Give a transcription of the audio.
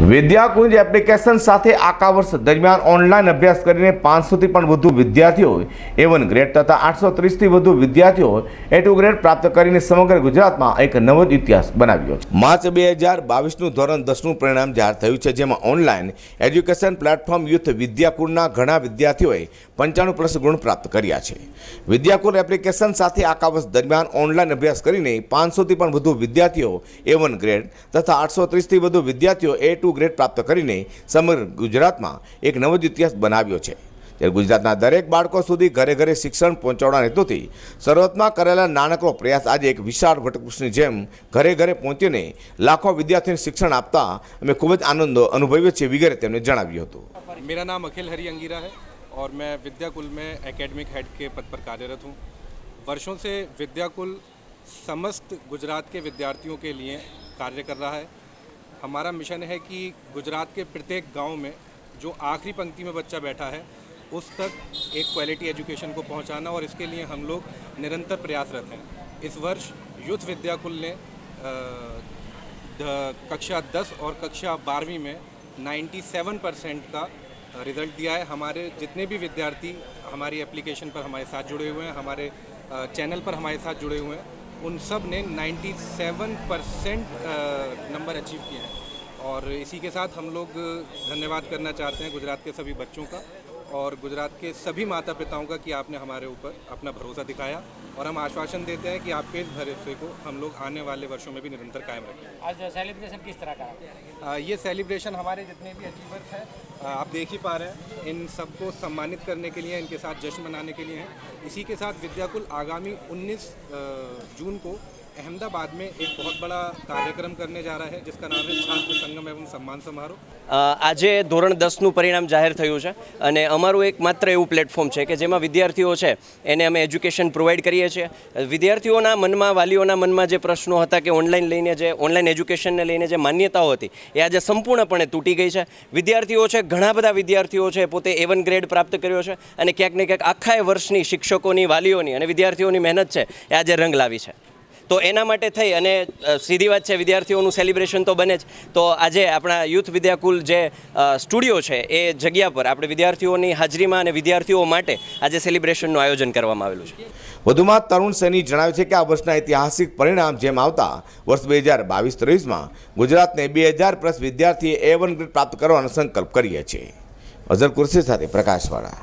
Vidyakunj application સાથે આખા વર્ષ દરમિયાન ઓનલાઈન અભ્યાસ કરીને પાંચસોથી પણ વધુ વિદ્યાર્થીઓ એ વન ગ્રેડ તથા આઠસો ત્રીસથી વધુ વિદ્યાર્થીઓ એ ટુ ગ્રેડ પ્રાપ્ત કરીને સમગ્ર ગુજરાતમાં એક નવો જ ઇતિહાસ બનાવ્યો છે. માર્ચ બે હજાર બાવીસનું ધોરણ દસનું પરિણામ જાહેર થયું છે, જેમાં ઓનલાઈન એજ્યુકેશન પ્લેટફોર્મ યુથ વિદ્યાકુળના ઘણા વિદ્યાર્થીઓએ પંચાણું પ્લસ ગુણ પ્રાપ્ત કર્યા છે. વિદ્યાકુલ એપ્લિકેશન સાથે આખા વર્ષ દરમિયાન ઓનલાઈન અભ્યાસ કરીને પાંચસોથી પણ વધુ વિદ્યાર્થીઓ એ વન ગ્રેડ તથા આઠસો ત્રીસથી વધુ વિદ્યાર્થીઓ એ ટુ ગ્રેડ પ્રાપ્ત કરીને સમગ્ર ગુજરાતમાં એક નવો જ ઇતિહાસ બનાવ્યો છે ત્યારે ગુજરાતના દરેક બાળકો સુધી ઘરે ઘરે શિક્ષણ પહોંચાડવાના હેતુથી શરૂઆતમાં કરેલા નાનકડો પ્રયાસ આજે એક વિશાળ વટવૃક્ષની જેમ ઘરે ઘરે પહોંચીને લાખો વિદ્યાર્થીઓને શિક્ષણ આપતા અમે ખૂબ જ આનંદ અનુભવ્યો છે વગેરે તેમણે જણાવ્યું હતું मेरा नाम अखिल हरि अंगीरा है और मैं विद्याकुल में एकेडमिक हेड के पद पर कार्यरत हूँ वर्षों से विद्याकुल समस्त गुजरात के विद्यार्थियों के लिए कार्य कर रहा है हमारा मिशन है कि गुजरात के प्रत्येक गाँव में जो आखिरी पंक्ति में बच्चा बैठा है, उस तक एक क्वालिटी एजुकेशन को पहुंचाना और इसके लिए हम लोग निरंतर प्रयासरत हैं। इस वर्ष यूथ विद्याकुल ने कक्षा 10 और कक्षा 12वीं में 97 परसेंट का रिज़ल्ट दिया है। हमारे जितने भी विद्यार्थी हमारी एप्लीकेशन पर हमारे साथ जुड़े हुए हैं, हमारे चैनल पर हमारे साथ जुड़े हुए हैं उन सब ने 97 परसेंट नंबर अचीव किए हैं और इसी के साथ हम लोग धन्यवाद करना चाहते हैं गुजरात के सभी बच्चों का और गुजरात के सभी माता पिताओं का कि आपने हमारे ऊपर अपना भरोसा दिखाया और हम आश्वासन देते हैं कि आपके इस भरोसे को हम लोग आने वाले वर्षों में भी निरंतर कायम रखें। आज सेलिब्रेशन किस तरह का आ, ये सेलिब्रेशन हमारे जितने भी अचीवर्स हैं आप देख ही पा रहे हैं इन सबको सम्मानित करने के लिए इनके साथ जश्न मनाने के लिए हैं। इसी के साथ विद्याकुल आगामी 19 आ, जून को अहमदाबाद में एक बहुत बड़ा कार्यक्रम करने जा रहा है जिसका नाम है छात्र संगम एवं सम्मान समारोह અ, આજે ધોરણ દસનું પરિણામ જાહેર થયું છે અને અમારું એક માત્ર એવું પ્લેટફોર્મ છે કે જેમાં વિદ્યાર્થીઓ છે એને અમે એજ્યુકેશન પ્રોવાઈડ કરીએ છીએ વિદ્યાર્થીઓના મનમાં વાલીઓના મનમાં જે પ્રશ્નો હતા કે ઓનલાઈન લઈને જે ઓનલાઈન એજ્યુકેશનને લઈને જે માન્યતાઓ હતી એ આજે સંપૂર્ણપણે તૂટી ગઈ છે વિદ્યાર્થીઓ છે ઘણા બધા વિદ્યાર્થીઓ છે પોતે એ વન ગ્રેડ પ્રાપ્ત કર્યો છે અને ક્યાંક ને ક્યાંક આખા એ વર્ષની શિક્ષકોની વાલીઓની અને વિદ્યાર્થીઓની મહેનત છે એ આજે રંગ લાવી છે તો એના માટે થઈ અને સીધી વાત છે, વિદ્યાર્થીઓનું સેલિબ્રેશન તો બને જ. તો આજે આપણા યુથ વિદ્યાકુલ જે સ્ટુડિયો છે, એ જગ્યા પર આપણે વિદ્યાર્થીઓની હાજરીમાં અને વિદ્યાર્થીઓ માટે આજે સેલિબ્રેશનનું આયોજન કરવામાં આવેલું છે. વધુમાં તરુણ સૈની જણાવે છે કે આ વર્ષના ઐતિહાસિક પરિણામ જેમ આવતા વર્ષ બે હજાર બાવીસ ત્રેવીસમાં ગુજરાતને બે હજાર પ્લસ વિદ્યાર્થીએ એ વન ગ્રેડ પ્રાપ્ત કરવાનો સંકલ્પ કરીએ છીએ. અઝર કુર્સી સાથે પ્રકાશવાળા.